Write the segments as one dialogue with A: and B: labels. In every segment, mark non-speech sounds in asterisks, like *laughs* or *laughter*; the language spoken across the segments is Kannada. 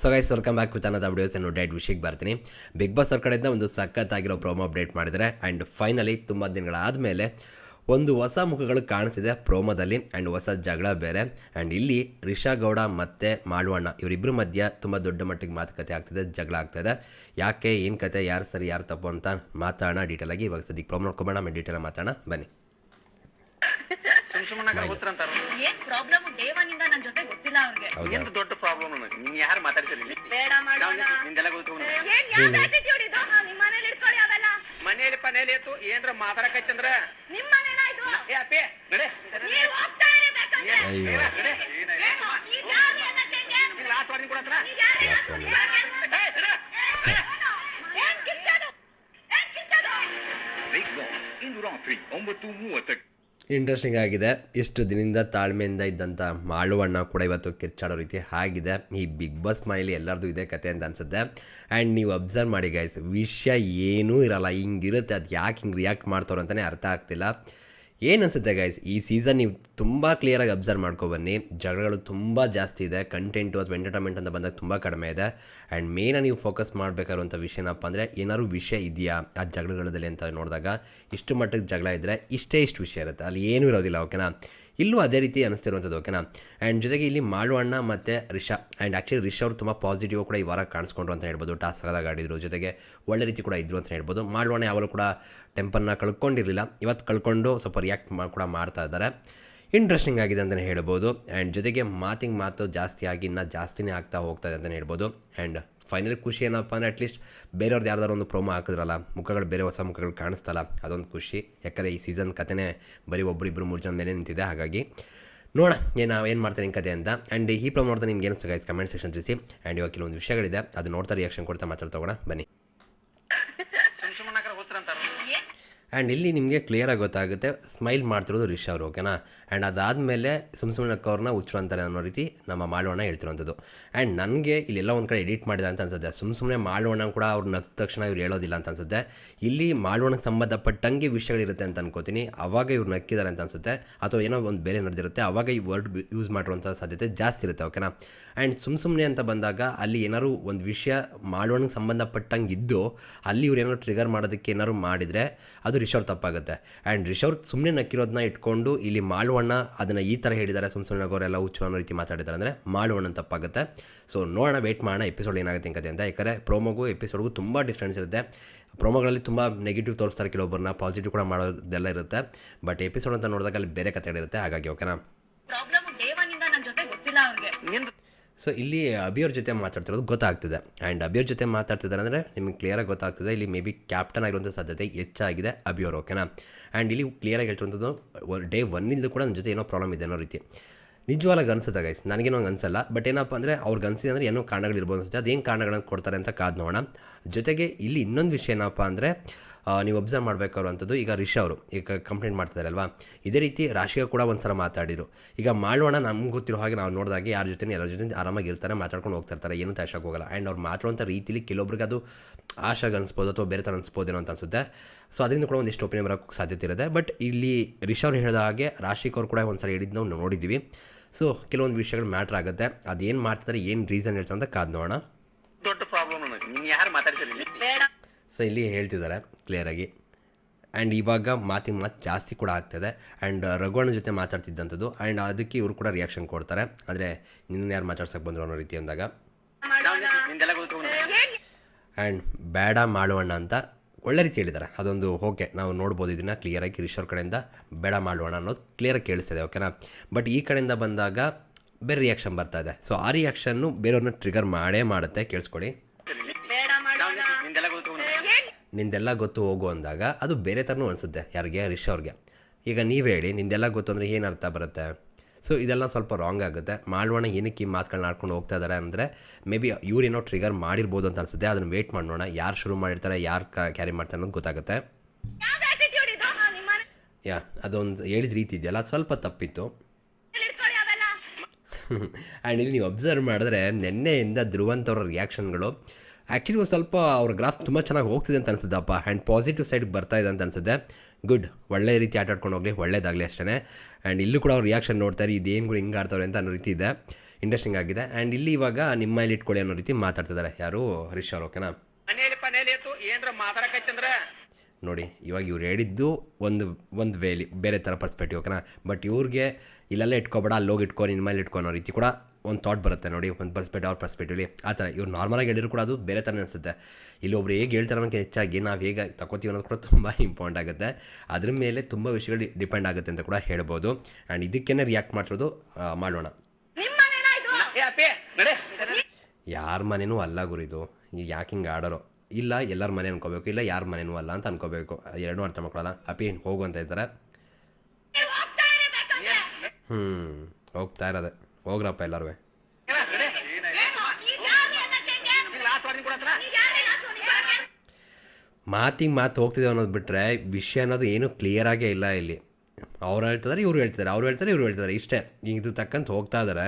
A: So guys welcome back with ಅನ್ನೋದು ವಿಡಿಯೋಸ್ ಏನು ಡೇಟ್ ವಿಷಯಕ್ಕೆ ಬರ್ತೀನಿ. ಬಿಗ್ ಬಾಸ್ ಅವ್ರ ಕಡೆಯಿಂದ ಒಂದು ಸಖತ್ತಾಗಿರೋ ಪ್ರೋಮೋ ಅಪ್ಡೇಟ್ ಮಾಡಿದರೆ ಆ್ಯಂಡ್ ಫೈನಲಿ ತುಂಬ ದಿನಗಳಾದಮೇಲೆ ಒಂದು ಹೊಸ ಮುಖಗಳು ಕಾಣಿಸಿದೆ ಪ್ರೋಮೋದಲ್ಲಿ ಆ್ಯಂಡ್ ಹೊಸ ಜಗಳ ಬೇರೆ. ಆ್ಯಂಡ್ ಇಲ್ಲಿ ರಿಷಾ ಗೌಡ ಮತ್ತು ಮಾಳ್ವಣ್ಣ ಇವರಿಬ್ಬರ ಮಧ್ಯ ತುಂಬ ದೊಡ್ಡ ಮಟ್ಟಿಗೆ ಮಾತುಕತೆ ಆಗ್ತಿದೆ, ಜಗಳ ಆಗ್ತಿದೆ ಯಾಕೆ, ಏನು ಕತೆ, ಯಾರು ಸರಿ, ಯಾರು ತಪ್ಪು ಅಂತ ಮಾತಾಡೋಣ. ಡೀಟೇಲಾಗಿ ಇವಾಗ ಸದ್ಯಕ್ಕೆ ಪ್ರೋಮೋ ನೋಡ್ಕೊಬೋಣ ಆಮೇಲೆ ಡೀಟೇಲಾಗಿ ಮಾತಾಡೋಣ. ಬನ್ನಿ.
B: ಅಂತಾರ
C: ಏನ್ ಪ್ರಾಬ್ಲಮ್ ಡೇ ಒನ್ ಇಂದ ನನ್ ಜೊತೆ ಗೊತ್ತಿಲ್ಲ ಅವ್ರಿಗೆ
A: ಹೌದಾ?
B: ದೊಡ್ಡ ಪ್ರಾಬ್ಲಮ್ ನೀನ್ ಯಾರು
C: ಬೇಡ ಮಾಡೋಣ.
B: ನಿಂದೆಲ್ಲ ಗೊತ್ತು
C: ಏನ್ ಯಾವ ಆಟಿಟ್ಯೂಡ್ ಇದು? ಹಾ, ನಿಮ್ ಮನೇಲಿ ಇಟ್ಕೊಳ್ಳಿ ಅವೆಲ್ಲ.
B: ಮನೇಲಿ ಪನೇಲಿ ಎತ್ತು ಏನ್ರ ಮಾತಾಡಕತ್ತಂದ್ರ
C: ನಿಮ್ಮ ಮನೇನ ಇದು?
B: ಏ ಅಪ್ಪೆ ನಡೆ.
C: ನೀವ್ ಹೋಗ್ತಾ ಇರ್ಬೇಕಂದ್ರೆ
A: ಅಯ್ಯೋ.
B: ನಡೆ
C: ಏನು? ನೀವ್ ಯಾರು ಅನ್ನಕ್ಕೆ ಹೆಂಗೆ?
B: ಲಾಸ್ಟ್ ವಾರ್ನಿಂಗ್ ಕೊಡತ್ರ?
C: ಏನ್ ಕಿಚ್ಚದು? ಏನ್ ಕಿಚ್ಚದು?
D: Boss ಇಂದು ರಾತ್ರಿ ಒಂಬತ್ತು ಮೂವತ್ತಕ್ಕೆ.
A: ಇಂಟ್ರೆಸ್ಟಿಂಗ್ ಆಗಿದೆ. ಇಷ್ಟು ದಿನದಿಂದ ತಾಳ್ಮೆಯಿಂದ ಇದ್ದಂಥ ಮಾಳುವಣ್ಣ ಕೂಡ ಇವತ್ತು ಕಿರ್ಚಾಡೋ ರೀತಿ ಆಗಿದೆ. ಈ ಬಿಗ್ ಬಾಸ್ ಮನೇಲಿ ಎಲ್ಲರದು ಇದೆ ಕತೆ ಅಂತ ಅನ್ಸುತ್ತೆ. ಆ್ಯಂಡ್ ನೀವು ಅಬ್ಸರ್ವ್ ಮಾಡಿ ಗೈಸ್ ವಿಷಯ ಏನೂ ಇರಲ್ಲ. ಹಿಂಗಿರುತ್ತೆ. ಅದು ಯಾಕೆ ಹಿಂಗೆ ರಿಯಾಕ್ಟ್ ಮಾಡ್ತಾರೋ ಅಂತಲೇ ಅರ್ಥ ಆಗ್ತಿಲ್ಲ. ಏನು ಅನಿಸುತ್ತೆ ಗೈಸ್ ಈ ಸೀಸನ್ ನೀವು ತುಂಬ ಕ್ಲಿಯರಾಗಿ ಅಬ್ಸರ್ವ್ ಮಾಡ್ಕೊಬನ್ನಿ ಜಗಳಗಳು ತುಂಬ ಜಾಸ್ತಿ ಇದೆ. ಕಂಟೆಂಟು ಅಥವಾ ಎಂಟರ್ಟೈನ್ಮೆಂಟ್ ಅಂತ ಬಂದಾಗ ತುಂಬ ಕಡಿಮೆ ಇದೆ. ಆ್ಯಂಡ್ ಮೇಯ್ನಾಗಿ ನೀವು ಫೋಕಸ್ ಮಾಡಬೇಕಾದಂಥ ವಿಷಯ ಏನಪ್ಪ ಅಂದರೆ, ಏನಾದ್ರು ವಿಷಯ ಇದೆಯಾ? ಆ ಜಗಳಗಳಲ್ಲಿ ಅಂತ ನೋಡಿದಾಗ ಇಷ್ಟು ಮಟ್ಟಕ್ಕೆ ಜಗಳ ಇದ್ದರೆ ಇಷ್ಟೇ ಇಷ್ಟು ವಿಷಯ ಇರುತ್ತೆ. ಅಲ್ಲಿ ಏನೂ ಇರೋದಿಲ್ಲ ಓಕೆನಾ ಇಲ್ಲೂ ಅದೇ ರೀತಿ ಅನಿಸ್ತಿರುವಂಥದ್ದು ಓಕೆನಾ ಆ್ಯಂಡ್ ಜೊತೆಗೆ ಇಲ್ಲಿ ಮಾಳುವಣ್ಣ ಮತ್ತು ರಿಷಾ. ಆ್ಯಂಡ್ ಆ್ಯಕ್ಚುಲಿ ರಿಷ ಅವರು ತುಂಬ ಪಾಸಿಟಿವ್ ಕೂಡ ಈ ವಾರ ಕಾಣಿಸ್ಕೊಂಡ್ರು ಅಂತ ಹೇಳ್ಬೋದು. ಟಾಸ್ಕ್ ಆದಾಗ ಆಡಿದ್ರು. ಜೊತೆಗೆ ಒಳ್ಳೆ ರೀತಿ ಕೂಡ ಇದ್ರು ಅಂತ ಹೇಳ್ಬೋದು. ಮಾಳುವಣ್ಣ ಯಾವಾಗಲೂ ಕೂಡ ಟೆಂಪನ್ನ ಕಳ್ಕೊಂಡಿರಲಿಲ್ಲ. ಇವತ್ತು ಕಳ್ಕೊಂಡು ಸ್ವಲ್ಪ ರಿಯಾಕ್ಟ್ ಮಾಡಿ ಕೂಡ ಮಾಡ್ತಾ ಇದ್ದಾರೆ. ಇಂಟ್ರೆಸ್ಟಿಂಗ್ ಆಗಿದೆ ಅಂತಲೇ ಹೇಳ್ಬೋದು. ಆ್ಯಂಡ್ ಜೊತೆಗೆ ಮಾತಿಗೆ ಮಾತು ಜಾಸ್ತಿ ಆಗಿ ಇನ್ನೂ ಜಾಸ್ತಿನೇ ಆಗ್ತಾ ಹೋಗ್ತಾ ಇದೆ ಅಂತಲೇ ಹೇಳ್ಬೋದು. ಆ್ಯಂಡ್ ಫೈನಲ್ ಖುಷಿ ಏನಪ್ಪ ಅಂದರೆ ಅಟ್ಲೀಸ್ಟ್ ಬೇರೆಯವ್ರದ್ದು ಯಾರ್ದಾರು ಒಂದು ಪ್ರೋಮೋ ಹಾಕಿದ್ರಲ್ಲ ಮುಖಗಳು ಬೇರೆ ಹೊಸ ಮುಖಗಳು ಕಾಣಿಸ್ತಲ್ಲ ಅದೊಂದು ಖುಷಿ. ಯಾಕಂದರೆ ಈ ಸೀಸನ್ ಕತೆನೇ ಬರೀ ಒಬ್ಬರು ಇಬ್ಬರು ಮೂರು ಜನ ಮೇಲೆ ನಿಂತಿದೆ ಹಾಗಾಗಿ ನೋಡ ಏನು ನಾವು ಏನು ಮಾಡ್ತಾರೆ ನಿಮ್ಮ ಕತೆ ಅಂತ. ಆ್ಯಂಡ್ ಈ ಪ್ರೋಮೋ ನೋಡ್ತಾ ನಿಮ್ಗೆ ಏನಿಸ್ತು ಗೈಸ್ ಕಮೆಂಟ್ ಸೆಕ್ಷನ್ ತಿಳಿಸಿ. ಆ್ಯಂಡ್ ಇವಾಗ ಕೆಲವೊಂದು ವಿಷಯಗಳಿದೆ ಅದು ನೋಡ್ತಾ ರಿಯಾಕ್ಷನ್ ಕೊಡ್ತಾ ಮಾತಾಡ್ತಾ ಹೋಗೋಣ. ಬನ್ನಿ. ಆ್ಯಂಡ್ ಇಲ್ಲಿ ನಿಮಗೆ ಕ್ಲಿಯರಾಗಿ ಗೊತ್ತಾಗುತ್ತೆ ಸ್ಮೈಲ್ ಮಾಡ್ತಿರೋದು ರಿಷ್ ಅವರು ಓಕೆನಾ ಆ್ಯಂಡ್ ಅದಾದಮೇಲೆ ಸುಮ್ ಸುಮ್ಮನೆ ಅವ್ರನ್ನ ಹುಚ್ಚರು ಅಂತಾರೆ ಅನ್ನೋ ರೀತಿ ನಮ್ಮ ಮಾಳವಣ್ಣ ಹೇಳ್ತಿರೋಂಥದ್ದು. ಆ್ಯಂಡ್ ನನಗೆ ಇಲ್ಲೆಲ್ಲ ಒಂದು ಕಡೆ ಎಡಿಟ್ ಮಾಡಿದೆ ಅಂತ ಅನ್ಸುತ್ತೆ. ಸುಮ್ ಸುಮ್ಮನೆ ಮಾಳವಣ್ಣ ಕೂಡ ಅವ್ರು ನಗ್ದ ತಕ್ಷಣ ಇವ್ರು ಹೇಳೋದಿಲ್ಲ ಅಂತ ಅನ್ಸುತ್ತೆ. ಇಲ್ಲಿ ಮಾಳವಣ್ಣಗೆ ಸಂಬಂಧಪಟ್ಟಂಗೆ ವಿಷಯಗಳಿರುತ್ತೆ ಅಂತ ಅನ್ಕೋತೀನಿ. ಅವಾಗ ಇವ್ರು ನಕ್ಕಿದ್ದಾರೆ ಅಂತ ಅನ್ಸುತ್ತೆ. ಅಥವಾ ಏನೋ ಒಂದು ಬೇರೆ ನಡೆದಿರುತ್ತೆ. ಅವಾಗ ಈ ವರ್ಡ್ ಯೂಸ್ ಮಾಡಿರುವಂಥ ಸಾಧ್ಯತೆ ಜಾಸ್ತಿ ಇರುತ್ತೆ ಓಕೆನಾ ಆ್ಯಂಡ್ ಸುಮ್ ಸುಮ್ಮನೆ ಅಂತ ಬಂದಾಗ ಅಲ್ಲಿ ಏನಾದ್ರು ಒಂದು ವಿಷಯ ಮಾಳವಣ್ಣಗೆ ಸಂಬಂಧಪಟ್ಟಂಗೆ ಇದ್ದು, ಅಲ್ಲಿ ಇವ್ರು ಏನಾದ್ರು ಟ್ರಿಗರ್ ಮಾಡೋದಕ್ಕೆ ಏನಾದ್ರು ಮಾಡಿದರೆ ಅದು ರಿಷವ್ರು ತಪ್ಪಾಗುತ್ತೆ. ಆ್ಯಂಡ್ ರಿಷೋರ್ ಸುಮ್ಮನೆ ನಕ್ಕಿರೋದನ್ನ ಇಟ್ಕೊಂಡು ಇಲ್ಲಿ ಮಾಳುವಣ್ಣ ಅದನ್ನು ಈ ಥರ ಹೇಳಿದ್ದಾರೆ ಸುಮ್ಮನೆ ಸುಮ್ಮನೆ ಅವರೆಲ್ಲ ಹುಚ್ಚು ಅನ್ನೋ ರೀತಿ ಮಾತಾಡಿದ್ದಾರೆ ಅಂದರೆ ಮಾಳುವಣ್ಣ ತಪ್ಪಾಗುತ್ತೆ. ಸೊ ನೋಡೋಣ ವೆಯ್ಟ್ ಮಾಡೋಣ ಎಪಿಸೋಡ್ ಏನಾಗುತ್ತೆ ಕತೆ ಅಂತ. ಯಾಕಂದರೆ ಪ್ರೋಮೋಗೂ ಎಪಿಸೋಡ್ಗೂ ತುಂಬ ಡಿಫ್ರೆನ್ಸ್ ಇರುತ್ತೆ. ಪ್ರೋಮೋಗಳಲ್ಲಿ ತುಂಬ ನೆಗೆಟಿವ್ ತೋರಿಸ್ತಾರೆ ಕೆಲವೊಬ್ಬರನ್ನ ಪಾಸಿಟಿವ್ ಕೂಡ ಮಾಡೋದೆಲ್ಲ ಇರುತ್ತೆ. ಬಟ್ ಎಪಿಸೋಡ್ ಅಂತ ನೋಡಿದಾಗ ಅಲ್ಲಿ ಬೇರೆ ಕತೆಗಳಿರುತ್ತೆ ಹಾಗಾಗಿ ಓಕೆನಾ ಸೊ ಇಲ್ಲಿ ಅಭಿಯವ್ರ ಜೊತೆ ಮಾತಾಡ್ತಿರೋದು ಗೊತ್ತಾಗ್ತಿದೆ. ಆ್ಯಂಡ್ ಅಭಿಯವ್ರ ಜೊತೆ ಮಾತಾಡ್ತಿದ್ದಾರೆ ಅಂದರೆ ನಿಮಗೆ ಕ್ಲಿಯರಾಗಿ ಗೊತ್ತಾಗ್ತಿದೆ. ಇಲ್ಲಿ ಮೇ ಬಿ ಕ್ಯಾಪ್ಟನ್ ಆಗಿರುವಂಥ ಸಾಧ್ಯತೆ ಹೆಚ್ಚಾಗಿದೆ ಅಭಿಯವ್ರು ಓಕೆನಾ ಆ್ಯಂಡ್ ಇಲ್ಲಿ ಕ್ಲಿಯರಾಗಿ ಹೇಳ್ತಿರುವಂಥದ್ದು ಡೇ ಒನ್ನಿಂದ ಕೂಡ ನನ್ನ ಜೊತೆ ಏನೋ ಪ್ರಾಬ್ಲಮ್ ಇದೆ ಅನ್ನೋ ರೀತಿ. ನಿಜವಾಗ ಅನ್ಸುತ್ತೆ ಗೈಸ್ ನನಗೇನೋ ಅನ್ಸಲ್ಲ. ಬಟ್ ಏನಪ್ಪ ಅಂದರೆ ಅವ್ರಿಗೆ ಅನ್ಸಿದೆ ಅಂದರೆ ಏನೋ ಕಾರಣಗಳಿರ್ಬೋದು ಅನ್ಸುತ್ತೆ. ಅದೇನು ಕಾರಣಗಳನ್ನು ಕೊಡ್ತಾರೆ ಅಂತ ಕಾದು ನೋಡೋಣ. ಜೊತೆಗೆ ಇಲ್ಲಿ ಇನ್ನೊಂದು ವಿಷಯ ಏನಪ್ಪ ಅಂದರೆ ನೀವು ಅಬ್ಸರ್ವ್ ಮಾಡಬೇಕಾಗಿರುವಂಥದ್ದು ಈಗ ರಿಷ ಅವರು ಈಗ ಕಂಪ್ಲೇಂಟ್ ಮಾಡ್ತಿದ್ದಾರಲ್ವಾ ಇದೇ ರೀತಿ ರಾಶಿಗೆ ಕೂಡ ಒಂದು ಸಲ ಮಾತಾಡಿದರು. ಈಗ ಮಾಡೋಣ ನಮ್ಗೆ ಗೊತ್ತಿರೋ ಹಾಗೆ ನಾವು ನೋಡಿದಾಗ ಯಾರ ಜೊತೆ ಎಲ್ಲರ ಜೊತೆ ಆರಾಮಾಗಿ ಇರ್ತಾರೆ ಮಾತಾಡ್ಕೊಂಡು ಹೋಗ್ತಾ ಇರ್ತಾರೆ ಏನೂ ಹೋಗಲ್ಲ ಆ್ಯಂಡ್ ಅವ್ರು ಮಾತಾಡುವಂಥ ರೀತಿಲಿ ಕೆಲವೊಬ್ರಿಗೆ ಅದು ಆಶಾಗ ಅನಿಸ್ಬೋದು ಅಥವಾ ಬೇರೆ ಥರ ಅನಿಸ್ಬೋದೇನೋ ಅಂತ ಅನಿಸುತ್ತೆ. ಸೊ ಅದರಿಂದ ಕೂಡ ಒಂದಿಷ್ಟು ಒಪಿನಿಯನ್ ಬರೋಕ್ಕೆ ಸಾಧ್ಯತೆ ಇರುತ್ತೆ. ಬಟ್ ಇಲ್ಲಿ ರಿಷ ಅವ್ರು ಹೇಳಿದ ಹಾಗೆ ರಾಶಿಕ್ ಅವ್ರು ಕೂಡ ಒಂದ್ಸಲ ಹೇಳಿದ್ದು ನಾವು ನೋಡಿದ್ದೀವಿ ಸೊ ಕೆಲವೊಂದು ವಿಷಯಗಳು ಮ್ಯಾಟರ್ ಆಗುತ್ತೆ. ಅದೇನು ಮಾಡ್ತಿದ್ದಾರೆ ಏನು ರೀಸನ್ ಹೇಳ್ತಾರೆ ಅಂತ ಕಾದು ನೋಡೋಣ.
B: ದೊಡ್ಡ ಪ್ರಾಬ್ಲಮ್ ಯಾರು ಮಾತಾಡ್ಸಿರಿ
C: ಬೇಡ.
A: ಸೊ ಇಲ್ಲಿ ಹೇಳ್ತಿದ್ದಾರೆ ಕ್ಲಿಯರಾಗಿ ಆ್ಯಂಡ್ ಇವಾಗ ಮಾತಿನ ಮಾತು ಜಾಸ್ತಿ ಕೂಡ ಆಗ್ತದೆ. ಆ್ಯಂಡ್ ರಘುವಣ್ಣ ಜೊತೆ ಮಾತಾಡ್ತಿದ್ದಂಥದ್ದು ಆ್ಯಂಡ್ ಅದಕ್ಕೆ ಇವರು ಕೂಡ ರಿಯಾಕ್ಷನ್ ಕೊಡ್ತಾರೆ. ಆದರೆ ನಿನ್ನ ಯಾರು ಮಾತಾಡ್ಸಕ್ಕೆ ಬಂದರು ಅನ್ನೋ ರೀತಿ ಅಂದಾಗ.
C: ಮಾಡೋಣ?
A: ಆ್ಯಂಡ್ ಬೇಡ ಮಾಡುವಣ್ಣ ಅಂತ ಒಳ್ಳೆ ರೀತಿ ಹೇಳಿದ್ದಾರೆ. ಅದೊಂದು ಓಕೆ ನಾವು ನೋಡ್ಬೋದು ಇದನ್ನು ಕ್ಲಿಯರಾಗಿ ಕಿರೀಶ್ವರ್ ಕಡೆಯಿಂದ ಬೇಡ ಮಾಡುವಣ್ಣ ಅನ್ನೋದು ಕ್ಲಿಯರಾಗಿ ಕೇಳಿಸ್ತಿದೆ ಓಕೆನಾ ಬಟ್ ಈ ಕಡೆಯಿಂದ ಬಂದಾಗ ಬೇರೆ ರಿಯಾಕ್ಷನ್ ಬರ್ತಾ ಇದೆ. ಸೊ ಆ ರಿಯಾಕ್ಷನ್ನು ಬೇರೆಯವ್ರನ್ನ ಟ್ರಿಗರ್ ಮಾಡೇ ಮಾಡುತ್ತೆ. ಕೇಳಿಸ್ಕೊಳ್ಳಿ.
B: ನಿಂದೆಲ್ಲ ಗೊತ್ತು
A: ಹೋಗು ಅಂದಾಗ ಅದು ಬೇರೆ ಥರನೂ ಅನಿಸುತ್ತೆ ಯಾರಿಗೆ, ರಿಷ್ ಅವ್ರಿಗೆ. ಈಗ ನೀವು ಹೇಳಿ, ನಿಂದೆಲ್ಲ ಗೊತ್ತು ಅಂದರೆ ಏನು ಅರ್ಥ ಬರುತ್ತೆ? ಸೊ ಇದೆಲ್ಲ ಸ್ವಲ್ಪ ರಾಂಗ್ ಆಗುತ್ತೆ. ಮಾಳ್ವಣ ಏನಕ್ಕೆ ಈ ಮಾತುಗಳನ್ನ ಆಡ್ಕೊಂಡು ಹೋಗ್ತಾ ಇದ್ದಾರೆ ಅಂದರೆ ಮೇ ಬಿ ಇವ್ರೇನೋ ಟ್ರಿಗರ್ ಮಾಡಿರ್ಬೋದು ಅಂತ ಅನಿಸುತ್ತೆ. ಅದನ್ನು ವೇಟ್ ಮಾಡೋಣ. ಯಾರು ಶುರು ಮಾಡಿರ್ತಾರೆ, ಯಾರು ಕ್ಯಾರಿ ಮಾಡ್ತಾರೆ ಅನ್ನೋದು ಗೊತ್ತಾಗುತ್ತೆ. ಯಾ, ಅದೊಂದು ಹೇಳಿದ ರೀತಿ ಇದೆಯಲ್ಲ ಸ್ವಲ್ಪ ತಪ್ಪಿತ್ತು. *laughs* ಆ್ಯಂಡ್ ಇಲ್ಲಿ ನೀವು ಅಬ್ಸರ್ವ್ ಮಾಡಿದ್ರೆ, ನಿನ್ನೆಯಿಂದ ಧ್ರುವಂತವ್ರ ರಿಯಾಕ್ಷನ್ಗಳು ಆ್ಯಕ್ಚುಲಿ ಒಂದು ಸ್ವಲ್ಪ ಅವ್ರ ಗ್ರಾಫ್ ತುಂಬ ಚೆನ್ನಾಗಿ ಹೋಗ್ತಿದೆ ಅಂತ ಅನ್ಸುತ್ತಪ್ಪ ಆ್ಯಂಡ್ ಪಾಸಿಟಿವ್ ಸೈಡ್ ಬರ್ತಾ ಇದೆ ಅಂತ ಅನ್ಸುತ್ತೆ. ಗುಡ್ ಒಳ್ಳೆ ರೀತಿ ಆಟ ಆಡ್ಕೊಂಡು ಹೋಗಲಿ. ಒಳ್ಳೇದಾಗಲಿ ಅಷ್ಟೇ ಆ್ಯಂಡ್ ಇಲ್ಲೂ ಕೂಡ ಅವ್ರು ರಿಯಾಕ್ಷನ್ ನೋಡ್ತಾರೆ ಇದೇನು ಕೂಡ ಹಿಂಗೆ ಆಡ್ತಾರೆ ಅಂತ ಅನ್ನೋ ರೀತಿ ಇದೆ. ಇಂಟ್ರೆಸ್ಟಿಂಗ್ ಆಗಿದೆ. ಆ್ಯಂಡ್ ಇಲ್ಲಿ ಇವಾಗ ನಿಮ್ಮ ಮನೇಲಿ ಇಟ್ಕೊಳ್ಳಿ ಅನ್ನೋ ರೀತಿ ಮಾತಾಡ್ತಿದ್ದಾರೆ. ಯಾರು? ಹರೀಶ್ ಅವ್ರು ಓಕೆನಾ ನೋಡಿ ಇವಾಗ ಇವ್ರು ಹೇಳಿದ್ದು ಒಂದು ಒಂದು ವೇಲಿ ಬೇರೆ ಥರ ಪರ್ಸ್ಪೆಕ್ಟಿವ್ ಓಕೆನಾ ಬಟ್ ಇವ್ರಿಗೆ ಇಲ್ಲೆಲ್ಲ ಇಟ್ಕೊಬೇಡ ಅಲ್ಲಿ ಹೋಗಿ ಇಟ್ಕೊ ನಿನ್ನ ಮೇಲೆ ಇಟ್ಕೊ ಅನ್ನೋ ರೀತಿ ಕೂಡ ಒಂದು ಥಾಟ್ ಬರುತ್ತೆ ನೋಡಿ ಒಂದು ಪರ್ಸ್ಪೆಕ್ಟಿವ್ ಅವ್ರ ಪರ್ಸ್ಪೆಕ್ಟಿವ್ಲಿ ಆ ಥರ ಇವ್ರು ನಾರ್ಮಲಾಗಿ ಹೇಳಿದ್ರು ಕೂಡ ಅದು ಬೇರೆ ಥರ ಅನಿಸುತ್ತೆ. ಇಲ್ಲಿ ಒಬ್ರು ಹೇಗೆ ಹೇಳ್ತಾರೆ ಅನ್ನೋಕ್ಕೆ ಹೆಚ್ಚಾಗಿ ನಾವು ಹೇಗೆ ತಗೋತೀವಿ ಅನ್ನೋದು ಕೂಡ ತುಂಬ ಇಂಪಾರ್ಟೆಂಟ್ *laughs* ಆಗುತ್ತೆ. ಅದ್ರ ಮೇಲೆ ತುಂಬ ವಿಷಯಗಳು ಡಿಪೆಂಡ್ ಆಗುತ್ತೆ ಅಂತ ಕೂಡ ಹೇಳ್ಬೋದು. ಆ್ಯಂಡ್ ಇದಕ್ಕೇನೆ ರಿಯಾಕ್ಟ್ ಮಾಡಿರೋದು ಮಾಡೋಣ. ಯಾರ ಮನೇನೂ ಅಲ್ಲ ಗುರಿದು ಈಗ ಯಾಕೆ ಹಿಂಗೆ ಆಡೋರು? ಇಲ್ಲ ಎಲ್ಲರ ಮನೆ ಅನ್ಕೋಬೇಕು ಇಲ್ಲ ಯಾರ ಮನೇನೂ ಅಲ್ಲ ಅಂತ ಅನ್ಕೋಬೇಕು. ಎರಡೂ ಅರ್ಥ ಮಾಡ್ಕೊಳ್ಳಲ್ಲ ಅಪ್ಪಿ ಹೋಗು ಅಂತ
C: ಇದ್ದಾರೆ.
A: ಹ್ಞೂ ಹೋಗ್ತಾ ಇರೋದೆ. ಹೋಗ್ರಪ್ಪ ಎಲ್ಲರೂ
C: ಈಗ ಈಗ?
A: ಮಾತಿಗೆ ಮಾತು ಹೋಗ್ತಿದೆ ಅನ್ನೋದು ಬಿಟ್ಟರೆ ವಿಷಯ ಅನ್ನೋದು ಏನೂ ಕ್ಲಿಯರ್ ಆಗೇ ಇಲ್ಲ ಇಲ್ಲಿ. ಅವ್ರು ಹೇಳ್ತಿದ್ದಾರೆ ಇವ್ರು ಹೇಳ್ತಿದ್ದಾರೆ ಅವ್ರು ಹೇಳ್ತಾರೆ ಇವ್ರು ಹೇಳ್ತಿದ್ದಾರೆ ಇಷ್ಟೇ. ಇದು ತಕ್ಕಂತ ಹೋಗ್ತಾ ಇದ್ದಾರೆ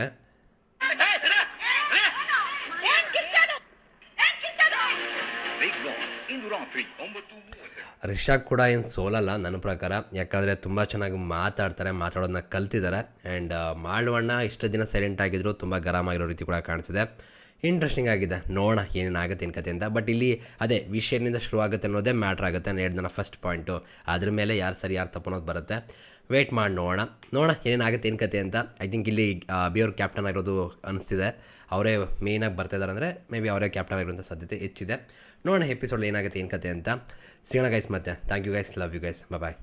A: ರಿಷಾಕ್ ಕೂಡ ಏನು ಸೋಲಲ್ಲ ನನ್ನ ಪ್ರಕಾರ. ಯಾಕಂದರೆ ತುಂಬ ಚೆನ್ನಾಗಿ ಮಾತಾಡ್ತಾರೆ, ಮಾತಾಡೋದನ್ನ ಕಲ್ತಿದ್ದಾರೆ. ಆ್ಯಂಡ್ ಮಾಳ್ವಣ್ಣ ಇಷ್ಟು ದಿನ ಸೈಲೆಂಟ್ ಆಗಿದ್ರು, ತುಂಬ ಗರಮ್ ಆಗಿರೋ ರೀತಿ ಕೂಡ ಕಾಣಿಸಿದೆ. ಇಂಟ್ರೆಸ್ಟಿಂಗ್ ಆಗಿದೆ. ನೋಡೋಣ ಏನೇನಾಗುತ್ತೆ ಏನು ಕತೆ ಅಂತ. ಬಟ್ ಇಲ್ಲಿ ಅದೇ, ವಿಷಯದಿಂದ ಶುರು ಆಗುತ್ತೆ ಅನ್ನೋದೇ ಮ್ಯಾಟ್ರ್ ಆಗುತ್ತೆ ನಾನು ಹೇಳಿದ ಫಸ್ಟ್ ಪಾಯಿಂಟು ಅದ್ರ ಮೇಲೆ ಯಾರು ಸರಿ, ಯಾರು ತಪ್ಪು ಅನ್ನೋದು ಬರುತ್ತೆ. ವೇಟ್ ಮಾಡಿ ನೋಡೋಣ. ನೋಡೋಣ ಏನೇನಾಗುತ್ತೆ ಏನು ಕತೆ ಅಂತ. ಐ ಥಿಂಕ್ ಇಲ್ಲಿ ಬಿ ಅವ್ರ ಕ್ಯಾಪ್ಟನ್ ಆಗಿರೋದು ಅನಿಸ್ತಿದೆ. ಅವರೇ ಮೇಯ್ನಾಗಿ ಬರ್ತಾ ಇದ್ದಾರೆ ಅಂದರೆ ಮೇ ಬಿ ಅವರೇ ಕ್ಯಾಪ್ಟನ್ ಆಗಿರೋಂಥ ಸಾಧ್ಯತೆ ಹೆಚ್ಚಿದೆ. ನೋಡೋಣ ಎಪಿಸೋಡ್ ಏನಾಗುತ್ತೆ ಏನು ಕತೆ ಅಂತ. ಸಿಗೋಣ ಗೈಸ್ ಮತ್ತೆ. Thank you guys love you guys bye